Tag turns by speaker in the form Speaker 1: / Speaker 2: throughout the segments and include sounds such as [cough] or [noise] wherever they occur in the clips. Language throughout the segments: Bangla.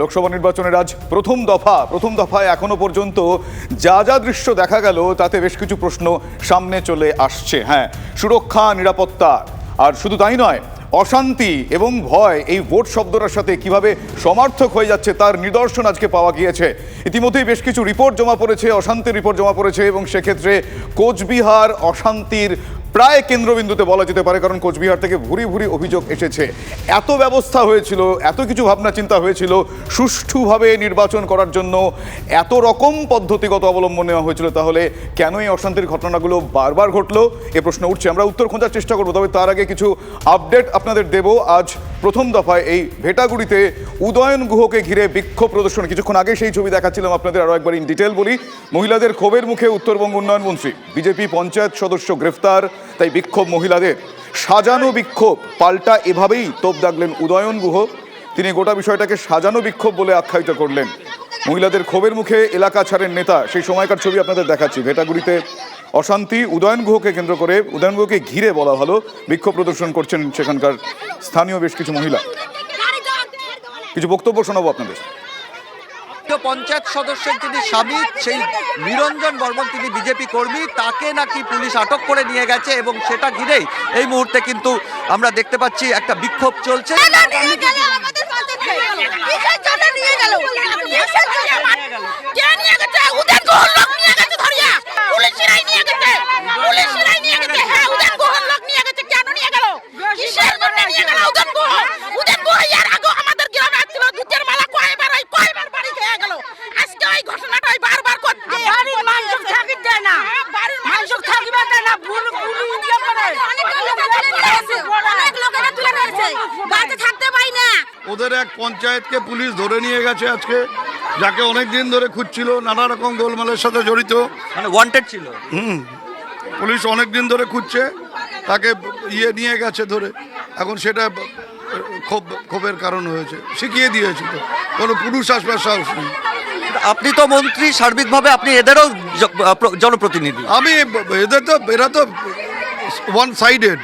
Speaker 1: লোকসভা নির্বাচনের আজ প্রথম দফা, প্রথম দফায় এখনও পর্যন্ত যা যা দৃশ্য দেখা গেল, তাতে বেশ কিছু প্রশ্ন সামনে চলে আসছে। হ্যাঁ সুরক্ষা, নিরাপত্তা, আর শুধু তাই নয়, অশান্তি এবং ভয়, এই ভোট শব্দটার সাথে কীভাবে সমার্থক হয়ে যাচ্ছে তার নিদর্শন আজকে পাওয়া গিয়েছে। ইতিমধ্যেই বেশ কিছু রিপোর্ট জমা পড়েছে, অশান্তির রিপোর্ট জমা পড়েছে এবং সেক্ষেত্রে কোচবিহার অশান্তির প্রায় কেন্দ্রবিন্দুতে বলা যেতে পারে, কারণ কোচবিহার থেকে ভুরি ভুরি অভিযোগ এসেছে। এত ব্যবস্থা হয়েছিল, এত কিছু ভাবনা চিন্তা হয়েছিল, সুষ্ঠুভাবে নির্বাচন করার জন্য এত রকম পদ্ধতিগত অবলম্বন নেওয়া হয়েছিল, তাহলে কেন এই অশান্তির ঘটনাগুলো বারবার ঘটলো? এ প্রশ্ন উঠছে, আমরা উত্তর খোঁজার চেষ্টা করব, তবে তার আগে কিছু আপডেট আপনাদের দেব। আজ প্রথম দফায় এই ভেটাগুড়িতে উদয়ন গুহকে ঘিরে বিক্ষোভ প্রদর্শন। কিছুক্ষণ আগে সেই ছবি দেখাচ্ছিলাম আপনাদের আরও একবার ইন ডিটেল বলি। মহিলাদের ক্ষোভের মুখে উত্তরবঙ্গ উন্নয়ন মন্ত্রী, বিজেপি পঞ্চায়েত সদস্য গ্রেফতার। তাই বিক্ষোভ মহিলাদের। সাজানো বিক্ষোভ। পাল্টা এভাবেই তোপ দাগলেন উদয়ন গুহ। তিনি গোটা বিষয়টাকে সাজানো বিক্ষোভ বলে আখ্যায়িত করলেন। মহিলাদের ক্ষোভের মুখে এলাকা ছাড়েন নেতা। সেই সময়কার ছবি আপনাদের দেখাচ্ছি। ভেটাগুড়িতে অশান্তি। উদয়ন গুহকে কেন্দ্র করে, উদয়ন গুহকে ঘিরে বলা ভালো বিক্ষোভ প্রদর্শন করছেন সেখানকার স্থানীয় বেশ কিছু মহিলা। কিছু বক্তব্য শোনাবো আপনাদের।
Speaker 2: পঞ্চায়েত সদস্যের যিনি স্বামী, সেই নিরঞ্জন বর্মন তিনি বিজেপি কর্মী, তাকে নাকি পুলিশ আটক করে নিয়ে গেছে এবং সেটা ঘিরেই এই মুহূর্তে কিন্তু আমরা দেখতে পাচ্ছি একটা বিক্ষোভ চলছে?
Speaker 3: কিসের জন্য নিয়ে গেল? উদয়ন গুহ এর আগেও আমাদের গ্রামে ছিল। দুধের মালা কয়বার ওই কয়বার বাড়ি খেয়ে গেল। আজকে ওই ঘটনাটা ওই বারবার করছে।
Speaker 4: বাড়ির মানুষ থাকির দেয় না।
Speaker 3: হ্যাঁ, বাড়ির
Speaker 4: মানুষ থাকিবার দেয় না, বুল- বুলি ইয়ে করে।
Speaker 3: অনেক লোকেরা তুলে নিয়ে গেছে। অনেক লোকেরা তুলে নিয়ে গেছে। বাড়িতে থাকতে পাই না
Speaker 5: ওদের এক পঞ্চায়েতকে পুলিশ ধরে নিয়ে গেছে আজকে যাকে অনেক দিন ধরে খুঁজছিল নানা রকম গোলমালের সাথে জড়িত।
Speaker 2: মানে ওয়ান্টেড ছিল।
Speaker 5: হুম পুলিশ অনেক দিন ধরে খুঁজছে তাকে ইয়ে নিয়ে গেছে ধরে। এখন সেটা ক্ষোভ ক্ষোভের কারণ হয়েছে শিখিয়ে দিয়েছে তো। কোনো পুরুষ আসবার সাহস নেই।
Speaker 2: আপনি তো মন্ত্রী সার্বিকভাবে আপনি এদেরও জনপ্রতিনিধি।
Speaker 5: আমি এদের তো এরা তো ওয়ান সাইডেড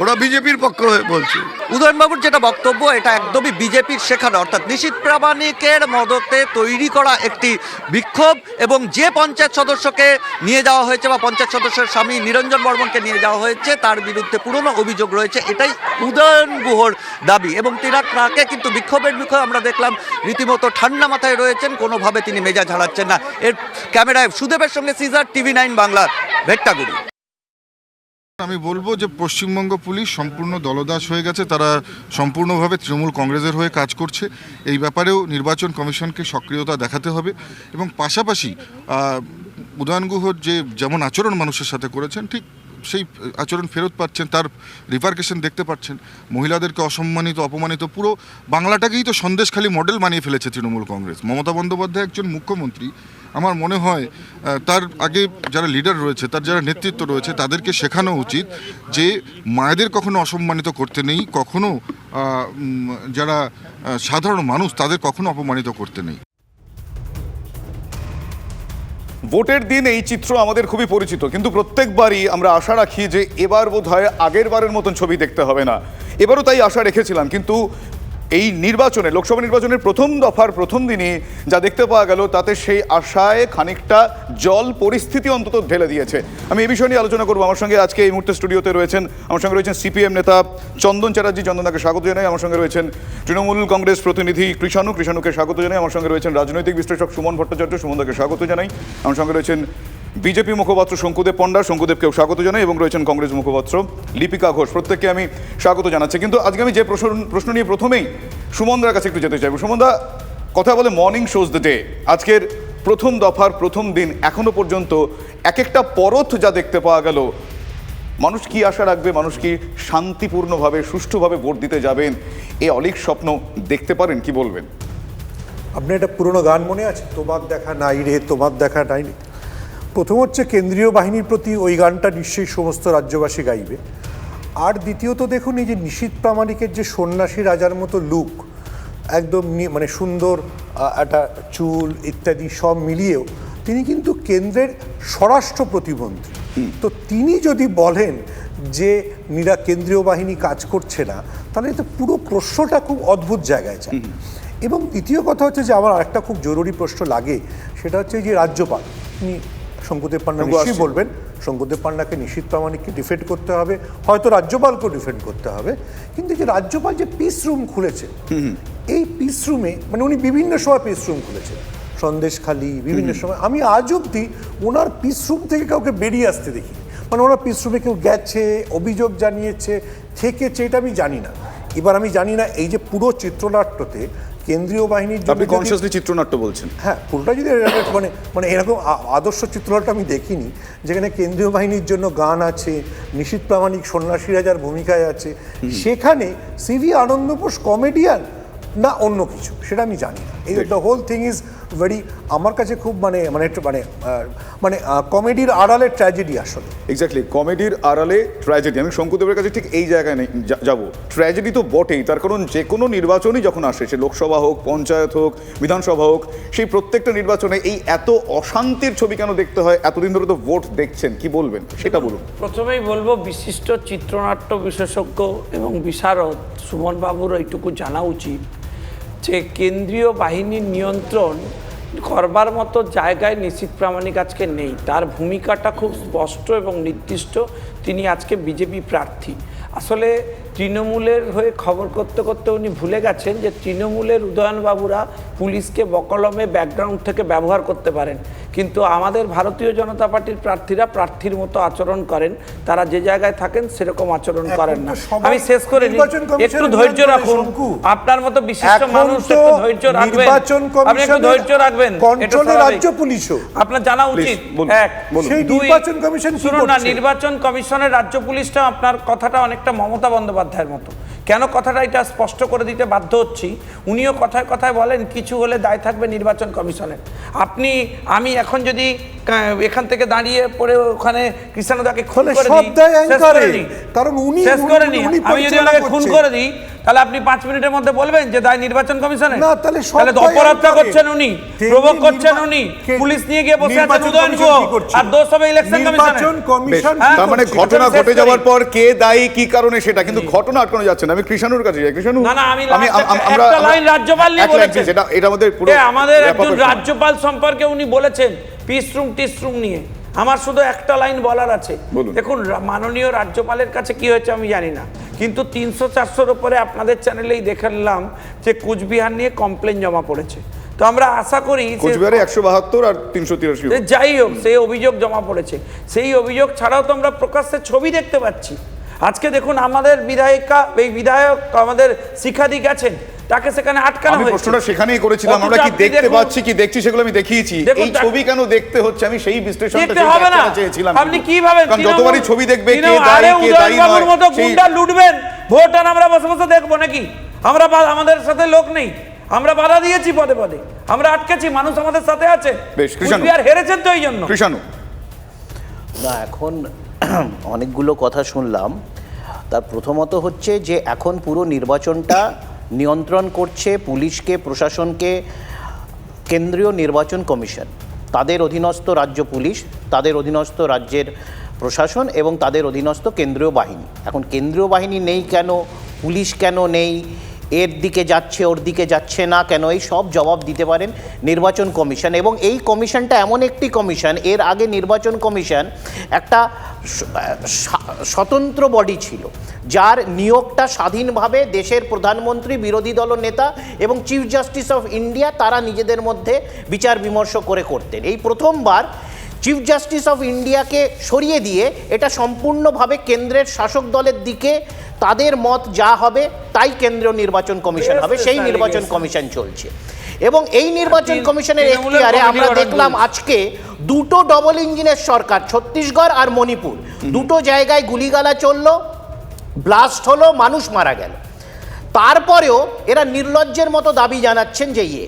Speaker 5: ওরা বিজেপির পক্ষ হয়ে বলছে।
Speaker 2: উদয়নবাবুর যেটা বক্তব্য, এটা একদমই বিজেপির শেখানো অর্থাৎ নিশীত প্রামাণিকের মদতে তৈরি করা একটি বিক্ষোভ এবং যে পঞ্চায়েত সদস্যকে নিয়ে যাওয়া হয়েছে বা পঞ্চায়েত সদস্যের স্বামী নিরঞ্জন বর্মনকে নিয়ে যাওয়া হয়েছে, তার বিরুদ্ধে পুরনো অভিযোগ রয়েছে, এটাই উদয়ন গুহর দাবি। এবং তিনার তাকে কিন্তু বিক্ষোভের বিষয়ে আমরা দেখলাম, রীতিমতো ঠান্ডা মাথায় রয়েছেন, কোনোভাবে তিনি মেজাজ হারাচ্ছেন না। এর ক্যামেরায় সুদেবের সঙ্গে সিজার, টিভি নাইন বাংলা ভেট্টাগুড়ি।
Speaker 6: আমি বলব যে পশ্চিমবঙ্গ পুলিশ সম্পূর্ণ দলদাস হয়ে গেছে। তারা সম্পূর্ণভাবে তৃণমূল কংগ্রেসের হয়ে কাজ করছে। এই ব্যাপারেও নির্বাচন কমিশনকে সক্রিয়তা দেখাতে হবে এবং পাশাপাশি উদয়ন গুহর যে যেমন আচরণ মানুষের সাথে করেছেন, ঠিক সেই আচরণ ফেরত পাচ্ছেন, তার রিপার্কেশন দেখতে পাচ্ছেন। মহিলাদেরকে অসম্মানিত, অপমানিত, পুরো বাংলাটাকেই তো সন্দেশখালী মডেল বানিয়ে ফেলেছে তৃণমূল কংগ্রেস। মমতা বন্দ্যোপাধ্যায় একজন মুখ্যমন্ত্রী। আমার মনে হয় তার আগে যারা লিডার রয়েছে, তার যারা নেতৃত্ব রয়েছে, তাদেরকে শেখানো উচিত যে মায়েদের কখনো অসম্মানিত করতে নেই, কখনো যারা সাধারণ মানুষ, তাদের কখনো অপমানিত করতে নেই।
Speaker 1: ভোটের দিন এই চিত্র আমাদের খুবই পরিচিত, কিন্তু প্রত্যেকবারই আমরা আশা রাখি যে এবার বোধ হয় আগের বারের মতন ছবি দেখতে হবে না। এবারও তাই আশা রেখেছিলাম, কিন্তু এই নির্বাচনে, লোকসভা নির্বাচনের প্রথম দফার প্রথম দিনই যা দেখতে পাওয়া গেল, তাতে সেই আশায় খানিকটা জল পরিস্থিতি অন্তত ঢেলে দিয়েছে। আমি এই বিষয় নিয়ে আলোচনা করব। আমার সঙ্গে আজকে এই মুহূর্তে স্টুডিওতে রয়েছেন, আমার সঙ্গে রয়েছেন সিপিএম নেতা চন্দন চ্যাটার্জি। চন্দনাকে স্বাগত জানাই। আমার সঙ্গে রয়েছেন তৃণমূল কংগ্রেস প্রতিনিধি কৃষাণু। কৃষাণুকে স্বাগত জানাই। আমার সঙ্গে রয়েছেন রাজনৈতিক বিশ্লেষক সুমন ভট্টাচার্য। সুমনদাকে স্বাগত জানাই। আমার সঙ্গে রয়েছেন বিজেপি মুখপাত্র শঙ্কুদেব পণ্ডা, শঙ্কুদেবকেও স্বাগত জানাই এবং রয়েছেন কংগ্রেস মুখপাত্র লিপিকা ঘোষ। প্রত্যেককে আমি স্বাগত জানাচ্ছি। কিন্তু আজকে আমি যে প্রশ্ন প্রশ্ন নিয়ে প্রথমেই সুমনদার কাছে একটু যেতে চাইব। সুমনদা, কথা বলে মর্নিং শোজ দ্য ডে আজকের প্রথম দফার প্রথম দিন এখনও পর্যন্ত এক একটা পরথ যা দেখতে পাওয়া গেল, মানুষ কি আশা রাখবে, মানুষ কি শান্তিপূর্ণভাবে, সুষ্ঠুভাবে ভোট দিতে যাবেন? এ অলিক স্বপ্ন দেখতে পারেন, কি বলবেন?
Speaker 7: আপনি একটা পুরনো গান মনে আছে? তোমার দেখা নাই রে, তোমার দেখা নাই প্রথম হচ্ছে কেন্দ্রীয় বাহিনীর প্রতি ওই গানটা নিশ্চয়ই সমস্ত রাজ্যবাসী গাইবে। আর দ্বিতীয়ত দেখুন এই যে নিশীত প্রামাণিকের যে সন্ন্যাসী রাজার মতো লুক একদম মানে সুন্দর একটা চুল ইত্যাদি সব মিলিয়েও তিনি কিন্তু কেন্দ্রের স্বরাষ্ট্র প্রতিমন্ত্রী। তো তিনি যদি বলেন যে নিরা কেন্দ্রীয় বাহিনী কাজ করছে না তাহলে তো পুরো প্রশ্নটা খুব অদ্ভুত জায়গায় যায়। এবং দ্বিতীয় কথা হচ্ছে যে আমার আরেকটা খুব জরুরি প্রশ্ন লাগে সেটা হচ্ছে যে রাজ্যপাল তিনি শঙ্কুদেব পান্ডা নিশ্চয়ই বলবেন। শঙ্কুদেব পান্ডাকে নিশীত প্রামাণিককে ডিফেন্ড করতে হবে। হয়তো রাজ্যপালকেও ডিফেন্ড করতে হবে। কিন্তু যে রাজ্যপাল যে পিস রুম খুলেছে এই পিস রুমে মানে উনি বিভিন্ন সময় পিস রুম খুলেছেন। সন্দেশখালি বিভিন্ন সময়। আমি আজ অব্দি ওনার পিস রুম থেকে কাউকে বেরিয়ে আসতে দেখি মানে ওনার পিস রুমে কেউ গেছে অভিযোগ জানিয়েছে থেকেছে এটা আমি জানি না। এবার আমি জানি না এই যে পুরো চিত্রনাট্যতে কেন্দ্রীয় বাহিনীর জন্য
Speaker 1: আপনি কনসিয়াসলি চিত্রনাট্য বলছেন।
Speaker 7: হ্যাঁ পুরোটা যদি এরকম মানে মানে এরকম আদর্শ চিত্রনাট্য আমি দেখিনি যেখানে কেন্দ্রীয় বাহিনীর জন্য গান আছে নিশীত প্রামাণিক সন্ন্যাসী যার ভূমিকায় আছে সেখানে সিভি আনন্দ বোস কমেডিয়ান না অন্য কিছু সেটা আমি জানি না। The whole thing is very আমার কাছে খুব মানে মানে একটু মানে মানে কমেডির আড়ালে ট্র্যাজেডি আসলে।
Speaker 1: এক্স্যাক্টলি কমেডির আড়ালে ট্র্যাজেডি আমি শঙ্কুদেবের কাছে ঠিক এই জায়গায় নেই যা- যাব। ট্র্যাজেডি তো বটেই তার কারণ যে কোনো নির্বাচনই যখন আসে সে লোকসভা হোক পঞ্চায়েত হোক বিধানসভা হোক সেই প্রত্যেকটা নির্বাচনে এই এত অশান্তির ছবি কেন দেখতে হয়? এতদিন ধরে তো ভোট দেখছেন কি বলবেন? সেটা বলুন।
Speaker 8: প্রথমেই বলব বিশিষ্ট চিত্রনাট্য বিশেষজ্ঞ এবং বিশারদ সুমন বাবুর এইটুকু জানা উচিত। যে কেন্দ্রীয় বাহিনীর নিয়ন্ত্রণ করবার মতো জায়গায় নিশ্চিত প্রামাণিক আজকে নেই। তার ভূমিকাটা খুব স্পষ্ট এবং নির্দিষ্ট। তিনি আজকে বিজেপি প্রার্থী। আসলে তৃণমূলের হয়ে খবর করতে করতে উনি ভুলে গেছেন যে তৃণমূলের উদয়নবাবুরা পুলিশকে বকলমে ব্যাকগ্রাউন্ড থেকে ব্যবহার করতে পারেন। কিন্তু আমাদের ভারতীয় জনতা পার্টির প্রার্থীরা প্রার্থীর মতো আচরণ করেন। তারা যে জায়গায় থাকেন সেরকম আচরণ করেন না। আমি শেষ করে একটু ধৈর্য রাখুন। আপনার মতো বিশিষ্ট মানুষ একটু ধৈর্য রাখবেন। আপনি একটু ধৈর্য রাখবেন।
Speaker 7: কন্ট্রোলে রাজ্য পুলিশও।
Speaker 8: আপনার জানা উচিত। এক দুই,
Speaker 7: নির্বাচন কমিশন
Speaker 8: শুনুন না নির্বাচন কমিশনের রাজ্য পুলিশটা আপনার কথাটা অনেকটা মমতা বন্দ্যোপাধ্যায়ের মতো। কেন কথাটা এটা স্পষ্ট করে দিতে বাধ্য হচ্ছি? উনিও কথায় কথায় বলেন, কিছু হলে দায় থাকবে নির্বাচন কমিশনের। আপনি, আমি এখন যদি এখান থেকে দাঁড়িয়ে পরে ওখানে কৃষ্ণদাকে খুন করে দিই।
Speaker 7: দায়
Speaker 8: শেষ করে
Speaker 7: কারণ উনি-
Speaker 8: শেষ করে আমি যদি ওনাকে খুন করে দিই তাহলে আপনি পাঁচ মিনিটের মধ্যে বলবেন যে দায় নির্বাচন কমিশনের
Speaker 7: না, তাহলে
Speaker 8: তাহলে অপরাধটা করছেন উনি প্রভোগ করছেন উনি পুলিশ নিয়ে গিয়ে বসে আছেন উদয়ন
Speaker 7: কমিশন?
Speaker 8: আর দোষ হবে ইলেকশন
Speaker 7: নির্বাচন কমিশন
Speaker 8: হ্যাঁ,
Speaker 1: তার মানে ঘটনা ঘটে যাওয়ার পর কে দায়ী কি কারণে সেটা কিন্তু ঘটনা আটকানো যাচ্ছে না। আমি কৃষাণুর কাছে যাই। কৃষাণু
Speaker 8: না, না, আমি
Speaker 1: আমরা
Speaker 8: একটা line রাজ্যপাল নিয়ে বলেছেন।
Speaker 1: এটা এটা আমাদের পুরো
Speaker 8: আমাদের একজন রাজ্যপাল সম্পর্কে উনি বলেছেন পিস রুম টিস রুম নিয়ে। আমার শুধু একটা লাইন বলার আছে। দেখুন মাননীয় রাজ্যপালের কাছে কি হয়েছে আমি জানি না। কিন্তু তিনশো চারশোর উপরে আপনাদের চ্যানেলেই দেখে নিলাম যে কুচবিহার নিয়ে কমপ্লেন জমা পড়েছে। তো আমরা আশা করি
Speaker 1: কোচবিহারে একশো বাহাত্তর আর তিনশো তিরাশি
Speaker 8: যাই হোক সেই অভিযোগ জমা পড়েছে। সেই অভিযোগ ছাড়াও তো আমরা প্রকাশ্যে ছবি দেখতে পাচ্ছি। আজকে দেখুন আমাদের বিধায়িকা এই বিধায়ক আমাদের শিক্ষাদি গেছেন। তাকে সেখানে আটকানো হয়েছে।
Speaker 1: প্রশ্নটা সেখানেই করেছিলাম আমরা কি দেখতে পাচ্ছি কি দেখছি সেগুলো আমি দেখিয়েছি। এই ছবি কেন দেখতে হচ্ছে? আমি সেই বিশ্লেষণটা
Speaker 8: হবে না।
Speaker 1: চেয়েছিলাম।
Speaker 8: আপনি কি ভাবেন?
Speaker 1: কারণ যতবারই ছবি দেখবে কে দায়ী কে দায়ী নয়
Speaker 8: মতো গুন্ডা লুটবেন। ভোট আর আমরা বসে বসে দেখব নাকি? আমরা আমাদের সাথে লোক নেই। আমরা বাধা দিয়েছি পদে পদে। আমরা আটকেছি মানুষ আমাদের সাথে আছে।
Speaker 1: বেশ, কৃষাণু।
Speaker 8: কুচবিহার হেরেছেন তো এই জন্য।
Speaker 1: কৃষাণু।
Speaker 9: না এখন [clears throat] অনেকগুলো কথা শুনলাম। তার প্রথমত হচ্ছে যে এখন পুরো নির্বাচনটা নিয়ন্ত্রণ করছে পুলিশকে, প্রশাসনকে, কেন্দ্রীয় নির্বাচন কমিশন। তাদের অধীনস্থ রাজ্য পুলিশ, তাদের অধীনস্থ রাজ্যের প্রশাসন এবং তাদের অধীনস্থ কেন্দ্রীয় বাহিনী। এখন কেন্দ্রীয় বাহিনী নেই কেন? পুলিশ কেন নেই? এর দিকে যাচ্ছে, ওর দিকে যাচ্ছে না, কেন? এই সব জবাব দিতে পারেন নির্বাচন কমিশন। এবং এই কমিশনটা এমন একটি কমিশন, এর আগে নির্বাচন কমিশন একটা স্বতন্ত্র বডি ছিল, যার নিয়োগটা স্বাধীনভাবে দেশের প্রধানমন্ত্রী, বিরোধী দল নেতা এবং চিফ জাস্টিস অফ ইন্ডিয়া তারা নিজেদের মধ্যে বিচার বিমর্শ করে করতেন। এই প্রথমবার চিফ জাস্টিস অফ ইন্ডিয়াকে সরিয়ে দিয়ে এটা সম্পূর্ণভাবে কেন্দ্রের শাসক দলের দিকে তাদের মত যা হবে তাই কেন্দ্রীয় নির্বাচন কমিশন হবে। সেই নির্বাচন কমিশন চলছে। এবং এই নির্বাচন কমিশনের এখতিয়ারে আমরা দেখলাম আজকে দুটো ডবল ইঞ্জিনের সরকার ছত্তিশগড় আর মণিপুর। দুটো জায়গায় গুলিগালা চলল ব্লাস্ট হলো মানুষ মারা গেল। তারপরেও এরা নির্লজ্জের মতো দাবি জানাচ্ছেন যে ইয়ে।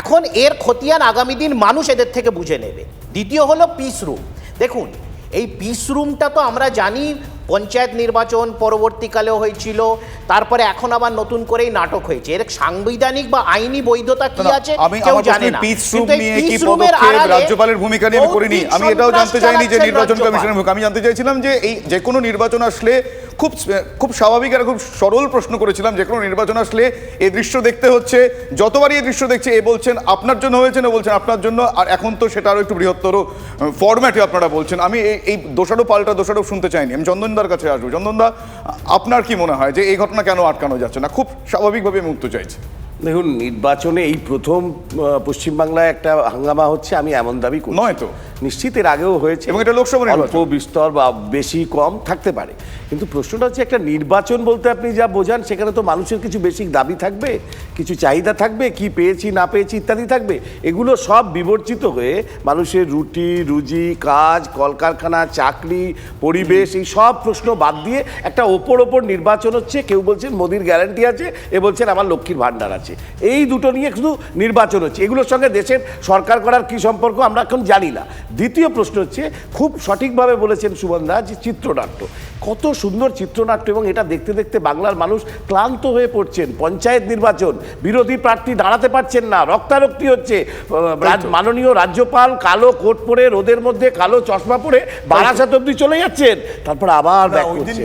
Speaker 9: এখন এর খতিয়ান আগামী দিন মানুষ এদের থেকে বুঝে নেবে। দ্বিতীয় হলো পিস রুম দেখুন এই পিস রুমটা তো আমরা জানি পঞ্চায়েত নির্বাচন পরবর্তীকালেও হয়েছিল তারপরে এখন আবার নতুন করেই নাটক হয়েছে। এর সাংবিধানিক বা আইনি বৈধতা কি আছে?
Speaker 1: আমি
Speaker 9: কেউ জানে না।
Speaker 1: পিস রুম নিয়ে কি পদক্ষেপ রাজ্যপালের ভূমিকা নিয়ে আমি করিনি। আমি এটাও জানতে চাইনি যে নির্বাচন কমিশনের ভূমিকা। আমি জানতে চাইছিলাম যে এই যে কোনো নির্বাচন আসলে খুব খুব স্বাভাবিক আর খুব সরল প্রশ্ন করেছিলাম যে কোনো নির্বাচন আসলে এই দৃশ্য দেখতে হচ্ছে যতবারই এই দৃশ্য দেখছে এ বলছেন আপনার জন্য হয়েছে না বলছেন আপনার জন্য আর এখন তো সেটা আরও একটু বৃহত্তর ফরম্যাটে আপনারা বলছেন। আমি এই এই দোষারও পাল্টা দোষারও শুনতে চাইনি। আমি চন্দনদার কাছে আসব। চন্দনদা আপনার কি মনে হয় যে এই ঘটনা কেন আটকানো যাচ্ছে না? খুব স্বাভাবিকভাবে আমি উত্তর চাইছি।
Speaker 10: দেখুন নির্বাচনে এই প্রথম পশ্চিমবাংলায় একটা হাঙ্গামা হচ্ছে আমি এমন দাবি করি
Speaker 1: নয় তো।
Speaker 10: নিশ্চিত এর আগেও হয়েছে।
Speaker 1: এবং এটা লোকসভা।
Speaker 10: অল্প বিস্তর বা বেশি কম থাকতে পারে। কিন্তু প্রশ্নটা হচ্ছে একটা নির্বাচন বলতে আপনি যা বোঝান সেখানে তো মানুষের কিছু বেসিক দাবি থাকবে কিছু চাহিদা থাকবে কি পেয়েছি না পেয়েছি ইত্যাদি থাকবে। এগুলো সব বিবর্জিত হয়ে মানুষের রুটি রুজি কাজ কলকারখানা চাকরি পরিবেশ এই সব প্রশ্ন বাদ দিয়ে একটা ওপর ওপর নির্বাচন হচ্ছে। কেউ বলছেন মোদির গ্যারান্টি আছে এ বলছেন আমার লক্ষ্মীর ভাণ্ডার আছে। এই দুটো নিয়ে শুধু নির্বাচন হচ্ছে। এগুলোর সঙ্গে দেশের সরকার করার কি সম্পর্ক আমরা এখন জানি না। দ্বিতীয় প্রশ্ন হচ্ছে খুব সঠিকভাবে বলেছেন সুমনদা যে চিত্রনাট্য। কত সুন্দর চিত্রনাট্য এবং এটা দেখতে দেখতে বাংলার মানুষ ক্লান্ত হয়ে পড়ছেন। পঞ্চায়েত নির্বাচন বিরোধী প্রার্থী দাঁড়াতে পারছেন না রক্তারক্তি হচ্ছে। মাননীয় রাজ্যপাল কালো কোট পরে রোদের মধ্যে কালো চশমা পরে বারাসাত অব্দি চলে যাচ্ছেন। তারপর আবার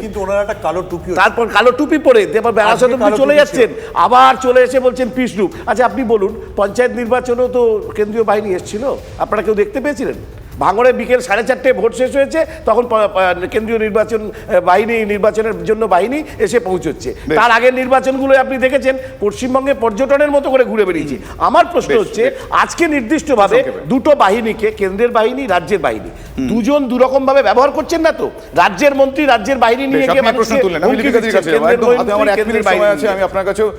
Speaker 7: কিন্তু ওনার একটা কালো টুপি
Speaker 10: তারপর কালো টুপি পরে তারপর
Speaker 7: আজকে
Speaker 10: অব্দি চলে যাচ্ছেন। আবার চলে এসে বলছেন পিসরূপ। আচ্ছা আপনি বলুন পঞ্চায়েত নির্বাচনেও তো কেন্দ্রীয় বাহিনী এসেছিল? আপনারা কেউ দেখতে পেয়েছিলেন? ভাঙড়ে বিকেল সাড়ে চারটে ভোট শেষ হয়েছে তখন কেন্দ্রীয় নির্বাচন বাহিনী নির্বাচনের জন্য বাহিনী এসে পৌঁছচ্ছে। তার আগের নির্বাচনগুলো আপনি দেখেছেন পশ্চিমবঙ্গে পর্যটনের মতো করে ঘুরে বেরিয়েছে আমার প্রশ্ন হচ্ছে আজকে নির্দিষ্টভাবে। দুটো বাহিনীকে কেন্দ্রের বাহিনী রাজ্যের বাহিনী দুজন দুরকম ভাবে ব্যবহার করছেন না তো? রাজ্যের মন্ত্রী রাজ্যের বাহিনী নিয়ে গিয়ে
Speaker 1: প্রশ্ন তুললেন আছে আমি আপনার কাছেও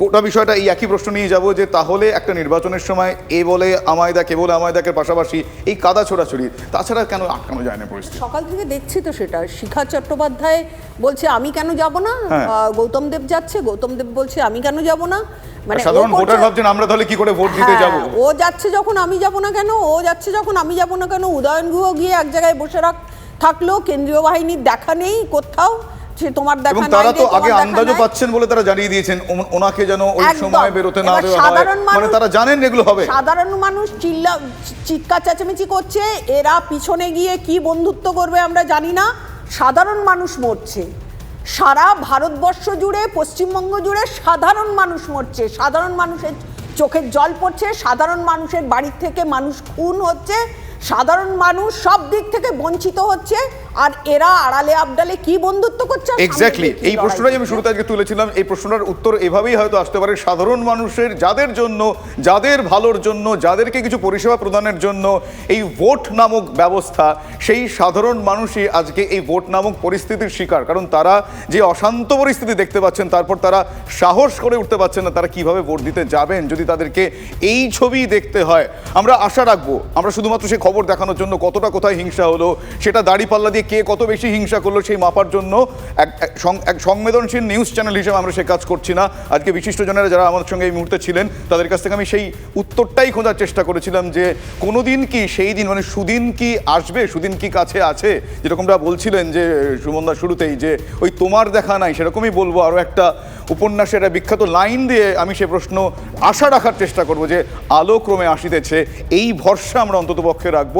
Speaker 1: গোটা বিষয়টা এই একই প্রশ্ন নিয়ে যাব যে তাহলে একটা নির্বাচনের সময় এ বলে আমায়দা কে বলে আমায়দাকে পাশাপাশি এই কাদা ছোড়াছড়ি তাছাড়া কেন আটকানো যায় না পরিস্থিতি?
Speaker 3: সকাল থেকে দেখছি তো সেটা। শিখা চট্টোপাধ্যায় বলছে আমি কেন যাব না?
Speaker 1: হ্যাঁ।
Speaker 3: গৌতম দেব যাচ্ছে গৌতম দেব বলছে আমি কেন যাব না? মানে
Speaker 1: সাধারণ
Speaker 3: করছে-
Speaker 1: ভোটার ভাবছেন আমরা তাহলে কি করে ভোট দিতে
Speaker 3: হ্যাঁ,
Speaker 1: যাব?
Speaker 3: ও যাচ্ছে যখন আমি যাব না কেন? ও যাচ্ছে যখন আমি যাব না কেন? উদয়ন গুহ গিয়ে এক জায়গায় বসে রাখ থাকল। কেন্দ্রীয় বাহিনীর দেখা নেই কোথাও। তোমার দেখা নাই
Speaker 1: তারা তো আগে আন্দাজও পাচ্ছেন বলে তারা জানিয়ে দিয়েছেন ওনাকে যেন ওই সময় বেরোতে না দেওয়া হয়। মানে তারা জানেন এগুলো হবে।
Speaker 3: সাধারণ মানুষ চিল্লা চিৎকার চেঁচামেচি করছে এরা পিছনে গিয়ে কি বন্ধুত্ব করবে আমরা জানি না। সাধারণ মানুষ মরছে। সারা ভারতবর্ষ জুড়ে পশ্চিমবঙ্গ জুড়ে সাধারণ মানুষ মরছে। সাধারণ মানুষের চোখের জল পড়ছে সাধারণ মানুষের বাড়ির থেকে মানুষ খুন হচ্ছে। সাধারণ মানুষ সব দিক থেকে বঞ্চিত হচ্ছে আর এরা আড়ালে আবডালে কি বন্ধুত্ব করছে
Speaker 1: এক্স্যাক্টলি এই প্রশ্নটাই আমি শুরুতে আজকে তুলেছিলাম এই প্রশ্নটার উত্তর এভাবেই হয়তো আসতে পারে সাধারণ মানুষের যাদের জন্য যাদের ভালোর জন্য যাদেরকে কিছু পরিষেবা প্রদানের জন্য এই ভোট নামক ব্যবস্থা সেই সাধারণ মানুষই আজকে এই ভোট নামক পরিস্থিতির শিকার। কারণ তারা যে অশান্ত পরিস্থিতি দেখতে পাচ্ছেন তারপর তারা সাহস করে উঠতে পারছেন না তারা কীভাবে ভোট দিতে যাবেন যদি তাদেরকে এই ছবি দেখতে হয়। আমরা আশা রাখব আমরা শুধুমাত্র সেই খবর দেখানোর জন্য কতটা কোথায় হিংসা হলো, সেটা দাড়িপাল্লা দিয়ে কে কত বেশি হিংসা করল সেই মাপার জন্য এক এক সংবেদনশীল নিউজ চ্যানেল হিসেবে আমরা সে কাজ করছি না। আজকে বিশিষ্টজনেরা যারা আমাদের সঙ্গে এই মুহূর্তে ছিলেন, তাদের কাছ থেকে আমি সেই উত্তরটাই খোঁজার চেষ্টা করেছিলাম যে কোনোদিন কি সেই দিন মানে সুদিন কি আসবে, সুদিন কি কাছে আছে? যেরকমটা বলছিলেন যে সুমনদা শুরুতেই যে, ওই তোমার দেখা নাই, সেরকমই বলব আরও একটা উপন্যাসের একটা বিখ্যাত লাইন দিয়ে আমি সে প্রশ্ন আশা রাখার চেষ্টা করব যে আলো ক্রমে আসিতেছে, এই ভরসা আমরা অন্ততপক্ষে রাখব।